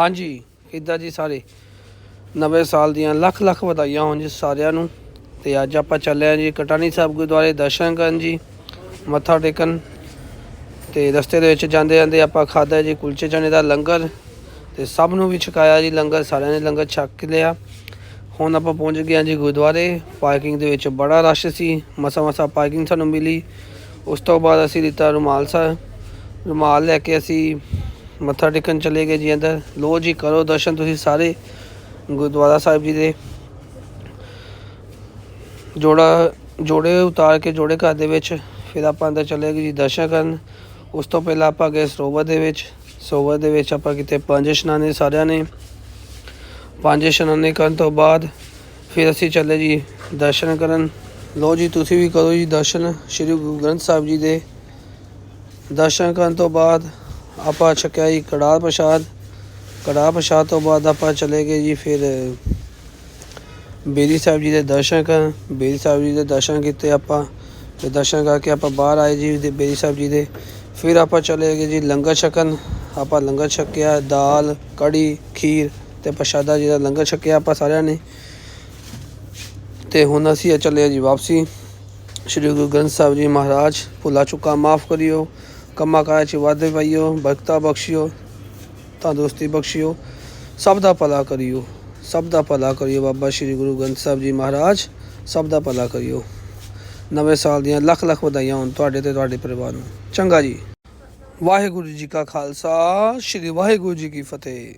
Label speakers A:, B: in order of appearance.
A: ਹਾਂਜੀ ਕਿੱਦਾਂ ਜੀ ਸਾਰੇ। ਨਵੇਂ ਸਾਲ ਦੀਆਂ ਲੱਖ ਲੱਖ ਵਧਾਈਆਂ ਹੋਣ ਜੀ ਸਾਰਿਆਂ ਨੂੰ। ਤੇ ਅੱਜ ਆਪਾਂ ਚੱਲੇ ਹਾਂ ਜੀ ਕਟਾਨੀ ਸਾਹਿਬ ਗੁਰਦੁਆਰੇ ਦਰਸ਼ਨ ਕਰਨ ਜੀ, ਮੱਥਾ ਟੇਕਣ। ਤੇ ਰਸਤੇ ਦੇ ਵਿੱਚ ਜਾਂਦੇ ਜਾਂਦੇ ਆਪਾਂ ਖਾਦਾ ਜੀ ਕੁਲਚੇ ਚਨੇ ਦਾ ਲੰਗਰ। ਤੇ ਸਭ ਨੂੰ ਵੀ ਛਕਾਇਆ ਜੀ ਲੰਗਰ, ਸਾਰਿਆਂ ਨੇ ਲੰਗਰ ਛਕ ਲਿਆ। ਹੁਣ ਆਪਾਂ ਪਹੁੰਚ ਗਏ ਹਾਂ ਜੀ ਗੁਰਦੁਆਰੇ। ਪਾਰਕਿੰਗ ਦੇ ਵਿੱਚ ਬੜਾ ਰਸ਼ ਸੀ, ਮਸਾ ਮਸਾ ਪਾਰਕਿੰਗ ਸਾਨੂੰ ਮਿਲੀ। ਉਸ ਤੋਂ ਬਾਅਦ ਅਸੀਂ ਲਿੱਤਾ ਰੁਮਾਲ ਸਾ, ਰੁਮਾਲ ਲੈ ਕੇ ਅਸੀਂ ਮੱਥਾ ਟੇਕਣ ਚਲੇ ਗਏ ਜੀ ਅੰਦਰ। ਲੋ ਜੀ, ਕਰੋ ਦਰਸ਼ਨ ਤੁਸੀਂ ਸਾਰੇ ਗੁਰਦੁਆਰਾ ਸਾਹਿਬ ਜੀ ਦੇ। ਜੋੜਾ, ਜੋੜੇ ਉਤਾਰ ਕੇ ਜੋੜੇ ਘਰ ਦੇ ਵਿੱਚ, ਫਿਰ ਆਪਾਂ ਅੰਦਰ ਚਲੇ ਗਏ ਜੀ ਦਰਸ਼ਨ ਕਰਨ। ਉਸ ਤੋਂ ਪਹਿਲਾਂ ਆਪਾਂ ਗਏ ਸਰੋਵਰ ਦੇ ਵਿੱਚ। ਸਰੋਵਰ ਦੇ ਵਿੱਚ ਆਪਾਂ ਕਿਤੇ ਪੰਜ ਇਸ਼ਨਾਨੇ ਸਾਰਿਆਂ ਨੇ। ਪੰਜ ਇਸ਼ਨਾਨੇ ਕਰਨ ਤੋਂ ਬਾਅਦ ਫਿਰ ਅਸੀਂ ਚੱਲੇ ਜੀ ਦਰਸ਼ਨ ਕਰਨ। ਲੋ ਜੀ, ਤੁਸੀਂ ਵੀ ਕਰੋ ਜੀ ਦਰਸ਼ਨ। ਸ੍ਰੀ ਗੁਰੂ ਗ੍ਰੰਥ ਸਾਹਿਬ ਜੀ ਦੇ ਦਰਸ਼ਨ ਕਰਨ ਤੋਂ ਬਾਅਦ ਆਪਾਂ ਛਕਿਆ ਜੀ ਕੜਾਹ ਪ੍ਰਸ਼ਾਦ। ਕੜਾਹ ਪ੍ਰਸ਼ਾਦ ਤੋਂ ਬਾਅਦ ਆਪਾਂ ਚਲੇ ਗਏ ਜੀ ਫਿਰ ਬੇਰੀ ਸਾਹਿਬ ਜੀ ਦੇ ਦਰਸ਼ਨ ਕਰਨ। ਬੇਰੀ ਸਾਹਿਬ ਜੀ ਦੇ ਦਰਸ਼ਨ ਕੀਤੇ ਆਪਾਂ। ਤੇ ਦਰਸ਼ਨ ਕਰਕੇ ਆਪਾਂ ਬਾਹਰ ਆਏ ਜੀ ਦੇ ਬੇਰੀ ਸਾਹਿਬ ਜੀ ਦੇ। ਫਿਰ ਆਪਾਂ ਚਲੇ ਗਏ ਜੀ ਲੰਗਰ ਛਕਣ। ਆਪਾਂ ਲੰਗਰ ਛਕਿਆ, ਦਾਲ, ਕੜੀ, ਖੀਰ ਤੇ ਪ੍ਰਸ਼ਾਦਾ ਜੀ ਦਾ ਲੰਗਰ ਛਕਿਆ ਆਪਾਂ ਸਾਰਿਆਂ ਨੇ। ਤੇ ਹੁਣ ਅਸੀਂ ਚੱਲੇ ਜੀ ਵਾਪਸੀ। ਸ਼੍ਰੀ ਗੁਰੂ ਗ੍ਰੰਥ ਸਾਹਿਬ ਜੀ ਮਹਾਰਾਜ, ਭੁੱਲਾ ਚੁੱਕਾ, ਮਾਫ ਕਰਿਓ। ਕੰਮਾਂ ਕਾਰਾਂ 'ਚ ਵਾਧੇ ਪਾਈਓ ਬਰਕਤਾਂ ਬਖਸ਼ਿਓ, ਤੰਦਰੁਸਤੀ ਬਖਸ਼ਿਓ, ਸਭ ਦਾ ਭਲਾ ਕਰਿਓ। ਸਭ ਦਾ ਭਲਾ ਕਰਿਓ ਬਾਬਾ ਸ਼੍ਰੀ ਗੁਰੂ ਗ੍ਰੰਥ ਸਾਹਿਬ ਜੀ ਮਹਾਰਾਜ, ਸਭ ਦਾ ਭਲਾ ਕਰਿਓ। ਨਵੇਂ ਸਾਲ ਦੀਆਂ ਲੱਖ ਲੱਖ ਵਧਾਈਆਂ ਹੋਣ ਤੁਹਾਡੇ ਤੇ ਤੁਹਾਡੇ ਪਰਿਵਾਰ ਨੂੰ। ਚੰਗਾ ਜੀ। ਵਾਹਿਗੁਰੂ ਜੀ ਕਾ ਖਾਲਸਾ, ਸ਼੍ਰੀ ਵਾਹਿਗੁਰੂ ਜੀ ਕੀ ਫਤਿਹ।